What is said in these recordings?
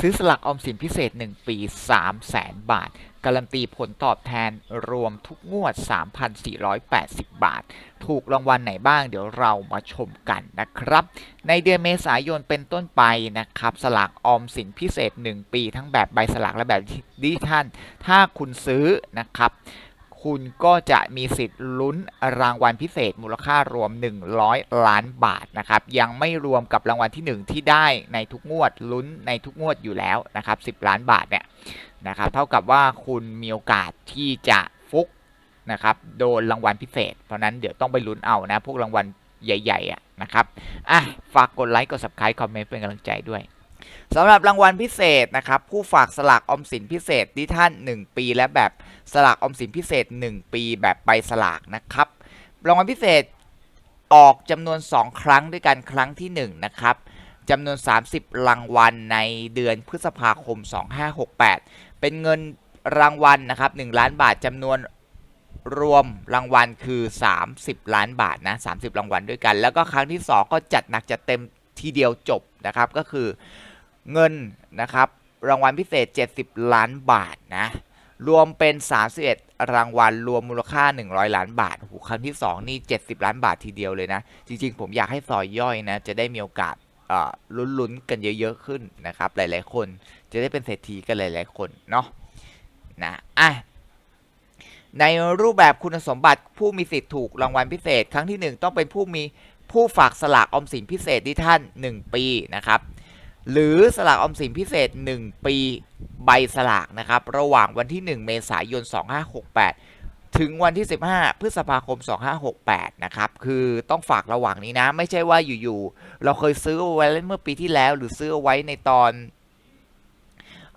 ซื้อสลากออมสินพิเศษ 1 ปี 3 0 0แสนบาท การันตีผลตอบแทนรวมทุกงวด 3,480 บาท ถูกรางวัลไหนบ้างเดี๋ยวเรามาชมกันนะครับ ในเดือนเมษายนเป็นต้นไปนะครับ สลากออมสินพิเศษ 1 ปี ทั้งแบบใบสลากและแบบดิจิทัลถ้าคุณซื้อนะครับ คุณก็จะมีสิทธิ์ลุ้นรางวัลพิเศษมูลค่ารวม 100 ล้านบาทนะครับยังไม่รวมกับรางวัลที่ 1 ที่ได้ในทุกงวดลุ้นในทุกงวดอยู่แล้วนะครับ10 ล้านบาทเนี่ยนะครับเท่ากับว่าคุณมีโอกาสที่จะฟุกนะครับโดนรางวัลพิเศษ เพราะนั้นเดี๋ยวต้องไปลุ้นเอานะ พวกรางวัลใหญ่ๆอะนะครับอะฝากกดไลค์กด subscribe คอมเมนต์เป็นกำลังใจด้วย สำหรับรางวัลพิเศษนะครับผู้ฝากสลากออมสินพิเศษที่ท่าน 1 ปี และแบบสลากออมสินพิเศษ 1 ปีแบบใบสลากนะครับรางวัลพิเศษออกจำนวน 2 ครั้งด้วยกันครั้งที่ 1 นะครับจำนวน 30 รางวัลในเดือนพฤษภาคม 2568 เป็นเงินรางวัลนะครับ1ล้านบาทจำนวนรวมรางวัลคือ 30 ล้านบาทนะ30 รางวัลด้วยกัน แล้วก็ครั้งที่ 2 ก็จัดหนักจัดเต็มทีเดียวจบนะครับก็คือ เงินนะครับรางวัลพิเศษ 70 ล้านบาทนะรวมเป็น 31 รางวัล รวมมูลค่า 100 ล้านบาทโอ้โหครั้งที่ 2 นี่ 70 ล้านบาททีเดียวเลยนะ จริงๆ ผมอยากให้ซอยย่อยนะ จะได้มีโอกาสลุ้นๆ กันเยอะๆ ขึ้นนะครับ หลายๆ คน จะได้เป็นเศรษฐีกันหลายๆ คนเนาะ นะอะในรูปแบบคุณสมบัติผู้มีสิทธิ์ถูกรางวัลพิเศษ ครั้งที่ 1 ต้องเป็นผู้มีผู้ฝากสลากออมสินพิเศษที่ท่าน 1 ปีนะครับ หรือสลากออมสินพิเศษ 1 ปีใบสลากนะครับ ระหว่างวันที่ 1 เมษายน 2568 ถึงวันที่ 15 พฤษภาคม 2568 นะครับ คือต้องฝากระหว่างนี้นะ ไม่ใช่ว่าอยู่ๆ เราเคยซื้อไว้เมื่อปีที่แล้ว หรือซื้อไว้ในตอน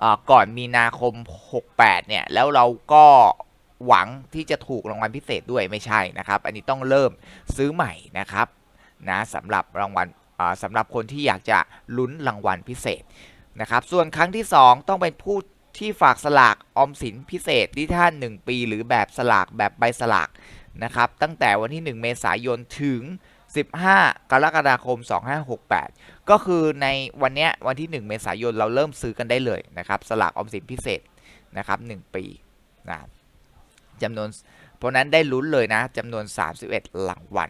อก่อนมีนาคม 68 เนี่ย แล้วเราก็หวังที่จะถูกรางวัลพิเศษด้วยไม่ใช่นะครับ อันนี้ต้องเริ่มซื้อใหม่นะครับนะสำหรับรางวัล สำหรับคนที่อยากจะลุ้นรางวัลพิเศษนะครับ ส่วนครั้งที่ 2 ต้องเป็นผู้ที่ฝากสลากออมสินพิเศษที่ท่าน 1 ปี หรือแบบสลากแบบใบสลากนะครับ ตั้งแต่วันที่ 1 เมษายนถึง 15 กรกฎาคม 2568 ก็คือในวันเนี้ยวันที่ 1 เมษายนเราเริ่มซื้อกันได้เลยนะครับ สลากออมสินพิเศษนะครับ 1 ปีนะจำนวน เพราะนั้นได้ลุ้นเลยนะจำนวน 31รางวัล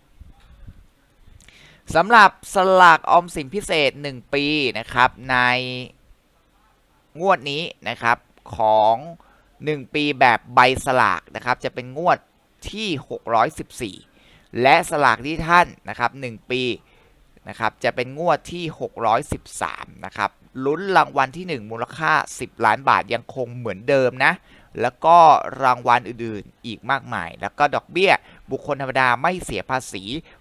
สำหรับสลากออมสินพิเศษ 1 ปีนะครับ ในงวดนี้นะครับของ 1 ปีแบบใบสลากนะครับ จะเป็นงวดที่ 614 และสลากที่ท่านนะครับ 1 ปีนะครับจะเป็นงวดที่ 613 นะครับลุ้นรางวัลที่ 1 มูลค่า 10 ล้านบาทยังคงเหมือนเดิมนะ แล้วก็รางวัลอื่นๆอีกมากมาย แล้วก็ดอกเบี้ย บุคคลธรรมดาไม่เสียภาษี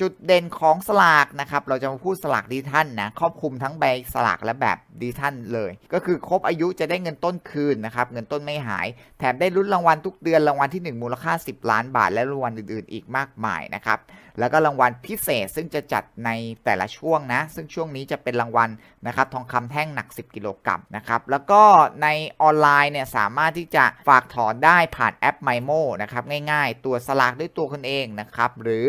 จุดเด่นของสลากนะครับ เราจะมาพูดสลากดิทัลนะ ครอบคลุมทั้งใบสลากและแบบดิจิทัลเลย ก็คือครบอายุจะได้เงินต้นคืนนะครับ เงินต้นไม่หาย แถมได้ลุ้นรางวัลทุกเดือน รางวัลที่ 1 มูลค่า 10 ล้านบาท และรางวัลอื่นๆ อีกมากมายนะครับ แล้วก็รางวัลพิเศษซึ่งจะจัดในแต่ละช่วงนะ ซึ่งช่วงนี้จะเป็นรางวัลนะครับ ทองคำแท่งหนัก 10 กิโลกรัมนะครับ แล้วก็ในออนไลน์เนี่ยสามารถที่จะฝากถอนได้ผ่านแอป MyMo นะครับ ง่าย ๆ ตัวสลากด้วยตัวคุณเองนะครับ หรือ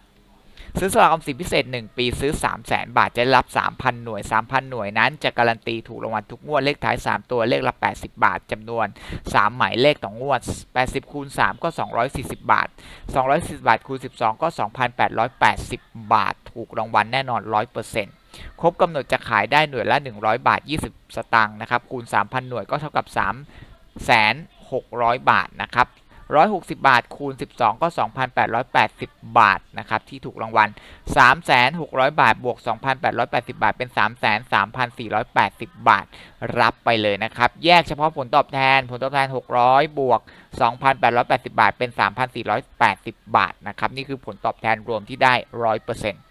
ซื้อสลากออมสินพิเศษ 1 ปีซื้อ 3 0 0แสนบาทจะรับ 3,000 หน่วย 3,000 หน่วยนั้นจะการันตีถูกรางวัลทุกงวดเลขท้าย 3 ตัวเลขละ 80 บาทจำนวน 3 หมายเลขต่องวด 80 คูณ 3 ก็ 240 บาท 240 บาทคูณ 12 ก็ 2,880 บาท ถูกรางวัลแน่นอน 100%ครบกำหนดจะขายได้หน่วยละ 100 บาท 20 สตางค์นะครับ คูณ 3,000 หน่วยก็เท่ากับ 3 600 บาทนะครับ 160 บาท คูณ 12 ก็ 2,880 บาทนะครับที่ถูกรางวัล 3,600 บาท บวก 2,880 บาท เป็น 3,3480 บาท รับไปเลยนะครับ แยกเฉพาะผลตอบแทน ผลตอบแทน 600 บวก 2,880 บาท เป็น 3,480 บาทนะครับ นี่คือผลตอบแทนรวมที่ได้ 100%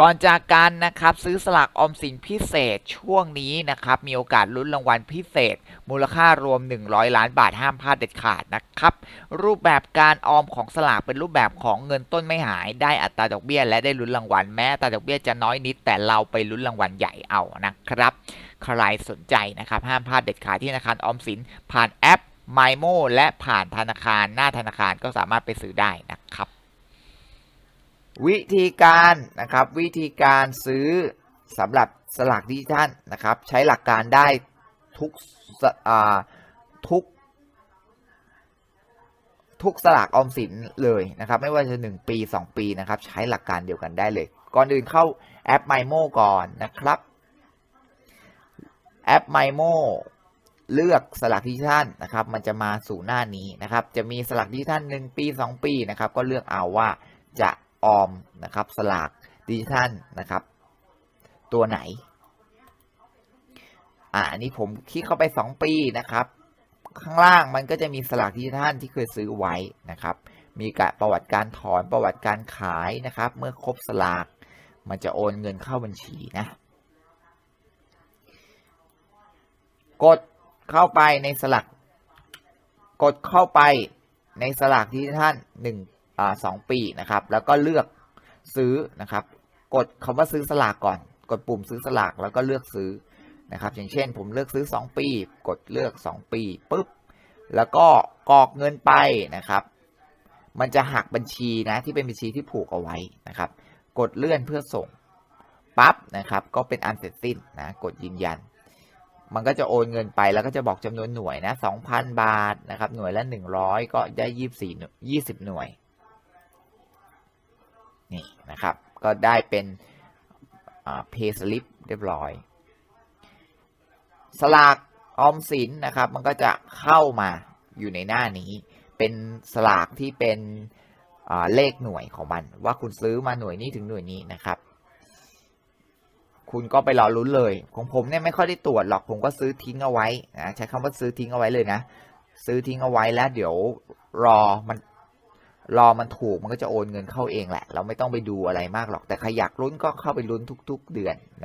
ก่อนจากกันนะครับซื้อสลากออมสินพิเศษช่วงนี้นะครับมีโอกาสลุ้นรางวัลพิเศษ มูลค่ารวม 100 ล้านบาทห้ามพลาดเด็ดขาดนะครับรูปแบบการออมของสลากเป็นรูปแบบของเงินต้นไม่หายได้อัตราดอกเบี้ย และได้ลุ้นรางวัลแม้อัตราดอกเบี้ยจะน้อยนิด แต่เราไปลุ้นรางวัลใหญ่เอานะครับใครสนใจนะครับห้ามพลาดเด็ดขาดที่ธนาคารออมสินผ่านแอป m y m o และผ่านธนาคารหน้าธนาคารก็สามารถไปซื้อได้นะครับ วิธีการนะครับวิธีการซื้อสำหรับสลากดิจิทัลนะครับใช้หลักการได้ทุกทุกทุกสลากออมสินเลยนะครับไม่ว่าจะ 1 ปี 2 ปีนะครับใช้หลักการเดียวกันได้เลย ก่อนอื่นเข้าแอป MyMo ก่อนนะครับแอป MyMo เลือกสลากดิจิทัลนะครับมันจะมาสู่หน้านี้นะครับจะมีสลากดิจิทัล1ปี 2 ปีนะครับก็เลือกเอาว่าจะ ออมนะครับสลากดิจิทัลนะครับ ตัวไหน อ่าอันนี้ผมคลิกเข้าไป 2 ปีนะครับ ข้างล่างมันก็จะมีสลากดิจิทัลที่เคยซื้อไว้นะครับ มีกะประวัติการถอนประวัติการขายนะครับ เมื่อครบสลาก มันจะโอนเงินเข้าบัญชีนะ กดเข้าไปในสลัก กดเข้าไปในสลากดิจิทัลหนึ่ง สองปีนะครับ แล้วก็เลือกซื้อนะครับ กดคำว่าซื้อสลากก่อน กดปุ่มซื้อสลากแล้วก็เลือกซื้อนะครับ อย่างเช่น ผมเลือกซื้อ 2 ปี กดเลือก 2 ปีปุ๊บแล้วก็กรอกเงินไปนะครับ มันจะหักบัญชีนะที่เป็นบัญชีที่ผูกเอาไว้นะครับ กดเลื่อนเพื่อส่งปั๊บนะครับ ก็เป็นอันเสร็จสิ้นนะกดยืนยัน มันก็จะโอนเงินไปแล้วก็จะบอกจำนวนหน่วยนะ2,000 บาทนะครับ หน่วยละ 100 ก็ได้ 24 20 หน่วย นี่นะครับ ก็ได้เป็นเพย์สลิปเรียบร้อย สลากออมสินนะครับ มันก็จะเข้ามาอยู่ในหน้านี้ เป็นสลากที่เป็นเลขหน่วยของมัน ว่าคุณซื้อมาหน่วยนี้ถึงหน่วยนี้นะครับ คุณก็ไปรอลุ้นเลยของผมเนี่ยไม่ค่อยได้ตรวจหรอกผมก็ซื้อทิ้งเอาไว้นะใช้คำว่าซื้อทิ้งเอาไว้เลยนะ ซื้อทิ้งเอาไว้แล้วเดี๋ยวรอมัน รอมันถูกมันก็จะโอนเงินเข้าเองแหละ เราไม่ต้องไปดูอะไรมากหรอกแต่ใครอยากลุ้นก็เข้าไปลุ้นทุก ๆ เดือน